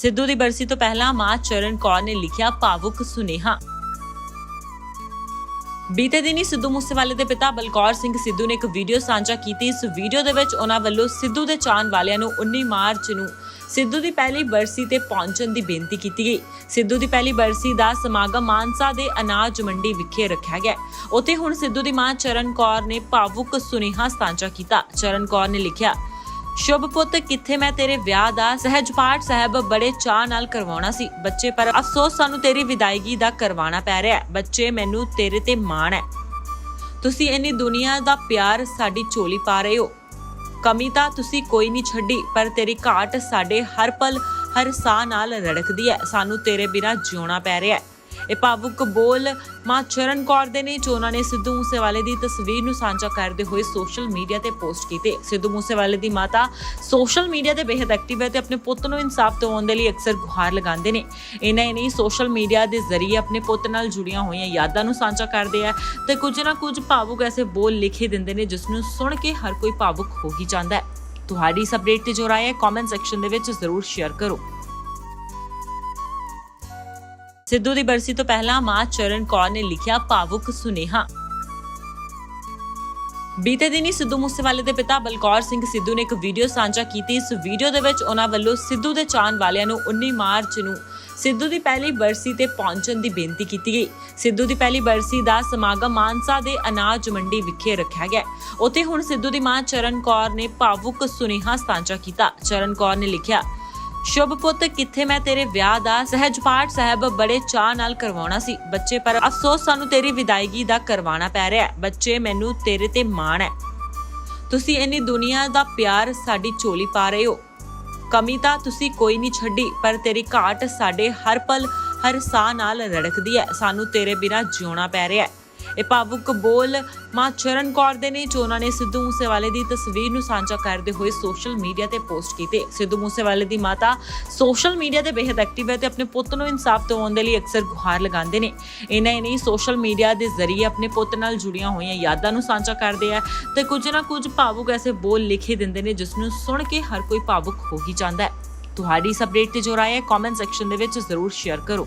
ਸਿੱਧੂ ਦੀ ਬਰਸੀ ਤੋਂ ਪਹਿਲਾਂ ਮਾਂ ਚਰਨ ਕੌਰ ਨੇ ਲਿਖਿਆ ਭਾਵੁਕ ਸੁਨੇਹਾ। ਬੀਤੇ ਦਿਨੀ ਸਿੱਧੂ ਮੂਸੇਵਾਲੇ ਦੇ ਪਿਤਾ ਬਲਕੌਰ ਸਿੰਘ ਸਿੱਧੂ ਨੇ ਇੱਕ ਵੀਡੀਓ ਸਾਂਝਾ ਕੀਤੀ। ਇਸ ਵੀਡੀਓ ਦੇ ਵਿੱਚ ਉਹਨਾਂ ਵੱਲੋਂ ਸਿੱਧੂ ਦੇ ਚਾਹਣ ਵਾਲਿਆਂ ਨੂੰ 19 ਮਾਰਚ ਨੂੰ ਸਿੱਧੂ ਦੀ ਪਹਿਲੀ ਬਰਸੀ ਤੇ ਪਹੁੰਚਣ ਦੀ ਬੇਨਤੀ ਕੀਤੀ ਗਈ। ਸਿੱਧੂ ਦੀ ਪਹਿਲੀ ਬਰਸੀ ਦਾ ਸਮਾਗਮ ਮਾਨਸਾ ਦੇ ਅਨਾਜ ਮੰਡੀ ਵਿਖੇ ਰੱਖਿਆ ਗਿਆ। ਉੱਥੇ ਹੁਣ ਸਿੱਧੂ ਦੀ ਮਾਂ ਚਰਨ ਕੌਰ ਨੇ ਭਾਵੁਕ ਸੁਨੇਹਾ ਸਾਂਝਾ ਕੀਤਾ। ਚਰਨ ਕੌਰ ਨੇ ਲਿਖਿਆ ਸ਼ੁਭ ਪੁੱਤ, ਕਿੱਥੇ ਮੈਂ ਤੇਰੇ ਵਿਆਹ ਦਾ ਸਹਿਜ ਪਾਠ ਸਾਹਿਬ ਬੜੇ ਚਾਹ ਨਾਲ ਕਰਵਾਉਣਾ ਸੀ। ਬੱਚੇ, ਪਰ ਅਫਸੋਸ ਸਾਨੂੰ ਤੇਰੀ ਵਿਦਾਇਗੀ ਦਾ ਕਰਵਾਉਣਾ ਪੈ ਰਿਹਾ ਬੱਚੇ, ਮੈਨੂੰ ਤੇਰੇ ਤੇ ਮਾਣ ਹੈ। ਤੁਸੀਂ ਇੰਨੀ ਦੁਨੀਆ ਦਾ ਪਿਆਰ ਸਾਡੀ ਝੋਲੀ ਪਾ ਰਹੇ ਹੋ। ਕਮੀ ਤਾਂ ਤੁਸੀਂ ਕੋਈ ਨਹੀਂ ਛੱਡੀ, ਪਰ ਤੇਰੀ ਘਾਟ ਸਾਡੇ ਹਰ ਪਲ, ਹਰ ਸਾਹ ਨਾਲ ਰੜਕਦੀ ਹੈ। ਸਾਨੂੰ ਤੇਰੇ ਬਿਨਾਂ ਜਿਉਣਾ ਪੈ ਰਿਹਾ ਹੈ। ਇਹ ਭਾਵੁਕ ਬੋਲ ਮਾਂ ਚਰਨ ਕੌਰ ਦੇ ਨੇ, ਜੋ ਉਹਨਾਂ ਨੇ ਸਿੱਧੂ ਮੂਸੇਵਾਲੇ ਦੀ ਤਸਵੀਰ ਨੂੰ ਸਾਂਝਾ ਕਰਦੇ ਹੋਏ ਸੋਸ਼ਲ ਮੀਡੀਆ ਤੇ ਪੋਸਟ ਕੀਤੇ। ਸਿੱਧੂ ਮੂਸੇਵਾਲੇ ਦੀ ਮਾਤਾ ਸੋਸ਼ਲ ਮੀਡੀਆ ਤੇ ਬੇहद ਐਕਟਿਵ ਹੈ ਤੇ ਆਪਣੇ ਪੁੱਤ ਨੂੰ ਇਨਸਾਫ ਦਿਵਾਉਣ ਦੇ ਲਈ ਅਕਸਰ ਗੁਹਾਰ ਲਗਾਉਂਦੇ ਨੇ। ਇਹਨਾਂ ਹੀ ਨਹੀਂ ਸੋਸ਼ਲ ਮੀਡੀਆ ਦੇ ਜ਼ਰੀਏ ਆਪਣੇ ਪੁੱਤ ਨਾਲ ਜੁੜੀਆਂ ਹੋਈਆਂ ਯਾਦਾਂ ਨੂੰ ਸਾਂਝਾ ਕਰਦੇ ਆ ਤੇ ਕੁਝ ਨਾ ਕੁਝ ਭਾਵੁਕ ਐਸੇ ਬੋਲ ਲਿਖੇ ਦਿੰਦੇ ਨੇ, ਜਿਸ ਨੂੰ ਸੁਣ ਕੇ ਹਰ ਕੋਈ ਭਾਵੁਕ ਹੋ ਹੀ ਜਾਂਦਾ ਹੈ। ਤੁਹਾਡੀ ਇਸ ਅਪਡੇਟ ਤੇ ਜੋ ਰਾਏ ਹੈ ਕਮੈਂਟ ਸੈਕਸ਼ਨ ਦੇ ਵਿੱਚ ਜ਼ਰੂਰ ਸ਼ੇਅਰ ਕਰੋ। ਸਿੱਧੂ ਦੀ ਬਰਸੀ ਤੋਂ ਪਹਿਲਾਂ ਮਾਂ ਚਰਨ ਕੌਰ ਨੇ ਲਿਖਿਆ ਭਾਵੁਕ ਸੁਨੇਹਾ। ਬੀਤੇ ਦਿਨੀ ਸਿੱਧੂ ਮੂਸੇਵਾਲੇ ਦੇ ਪਿਤਾ ਬਲਕੌਰ ਸਿੰਘ ਸਿੱਧੂ ਨੇ ਇੱਕ ਵੀਡੀਓ ਸਾਂਝਾ ਕੀਤੀ। ਇਸ ਵੀਡੀਓ ਦੇ ਵਿੱਚ ਉਹਨਾਂ ਵੱਲੋਂ ਸਿੱਧੂ ਦੇ ਚਾਹਣ ਵਾਲਿਆਂ ਨੂੰ 19 ਮਾਰਚ ਨੂੰ ਸਿੱਧੂ ਦੀ ਪਹਿਲੀ ਬਰਸੀ ਤੇ ਪਹੁੰਚਣ ਦੀ ਬੇਨਤੀ ਕੀਤੀ ਗਈ। ਸਿੱਧੂ ਦੀ ਪਹਿਲੀ ਬਰਸੀ ਦਾ ਸਮਾਗਮ ਮਾਨਸਾ ਦੇ ਅਨਾਜ ਮੰਡੀ ਵਿਖੇ ਰੱਖਿਆ ਗਿਆ। ਉੱਥੇ ਹੁਣ ਸਿੱਧੂ ਦੀ ਮਾਂ ਚਰਨ ਕੌਰ ਨੇ ਭਾਵੁਕ ਸੁਨੇਹਾ ਸਾਂਝਾ ਕੀਤਾ। ਚਰਨ ਕੌਰ ਨੇ ਲਿਖਿਆ ਸ਼ੁਭ ਪੁੱਤ, ਕਿੱਥੇ ਮੈਂ ਤੇਰੇ ਵਿਆਹ ਦਾ ਸਹਿਜ ਪਾਠ ਸਾਹਿਬ ਬੜੇ ਚਾਹ ਨਾਲ ਕਰਵਾਉਣਾ ਸੀ। ਬੱਚੇ, ਪਰ ਅਫਸੋਸ ਸਾਨੂੰ ਤੇਰੀ ਵਿਦਾਇਗੀ ਦਾ ਕਰਵਾਉਣਾ ਪੈ ਰਿਹਾ ਬੱਚੇ, ਮੈਨੂੰ ਤੇਰੇ ਤੇ ਮਾਣ ਹੈ। ਤੁਸੀਂ ਇੰਨੀ ਦੁਨੀਆ ਦਾ ਪਿਆਰ ਸਾਡੀ ਝੋਲੀ ਪਾ ਰਹੇ ਹੋ। ਕਮੀ ਤਾਂ ਤੁਸੀਂ ਕੋਈ ਨਹੀਂ ਛੱਡੀ, ਪਰ ਤੇਰੀ ਘਾਟ ਸਾਡੇ ਹਰ ਪਲ, ਹਰ ਸਾਹ ਨਾਲ ਰੜਕਦੀ ਹੈ। ਸਾਨੂੰ ਤੇਰੇ ਬਿਨਾਂ ਜਿਉਣਾ ਪੈ ਰਿਹਾ ਹੈ। ਇਹ ਭਾਵੁਕ ਬੋਲ ਮਾਂ ਚਰਨ ਕੌਰ ਦੇ ਨੇ, ਜੋ ਉਹਨਾਂ ਨੇ ਸਿੱਧੂ ਮੂਸੇਵਾਲੇ ਦੀ ਤਸਵੀਰ ਨੂੰ ਸਾਂਝਾ ਕਰਦੇ ਹੋਏ ਸੋਸ਼ਲ ਮੀਡੀਆ ਤੇ ਪੋਸਟ ਕੀਤੇ। ਸਿੱਧੂ ਮੂਸੇਵਾਲੇ ਦੀ ਮਾਤਾ ਸੋਸ਼ਲ ਮੀਡੀਆ ਤੇ ਬੇहद ਐਕਟਿਵ ਹੈ ਤੇ ਆਪਣੇ ਪੁੱਤ ਨੂੰ ਇਨਸਾਫ ਦਿਵਾਉਣ ਦੇ ਲਈ ਅਕਸਰ ਗੁਹਾਰ ਲਗਾਉਂਦੇ ਨੇ। ਇਹਨਾਂ ਹੀ ਨਹੀਂ ਸੋਸ਼ਲ ਮੀਡੀਆ ਦੇ ਜ਼ਰੀਏ ਆਪਣੇ ਪੁੱਤ ਨਾਲ ਜੁੜੀਆਂ ਹੋਈਆਂ ਯਾਦਾਂ ਨੂੰ ਸਾਂਝਾ ਕਰਦੇ ਆ ਤੇ ਕੁਝ ਨਾ ਕੁਝ ਭਾਵੁਕ ਐਸੇ ਬੋਲ ਲਿਖੇ ਦਿੰਦੇ ਨੇ, ਜਿਸ ਨੂੰ ਸੁਣ ਕੇ ਹਰ ਕੋਈ ਭਾਵੁਕ ਹੋ ਹੀ ਜਾਂਦਾ ਹੈ। ਤੁਹਾਡੀ ਇਸ ਅਪਡੇਟ ਤੇ ਜੋ ਰਾਏ ਹੈ ਕਮੈਂਟ ਸੈਕਸ਼ਨ ਦੇ ਵਿੱਚ ਜ਼ਰੂਰ ਸ਼ੇਅਰ ਕਰੋ।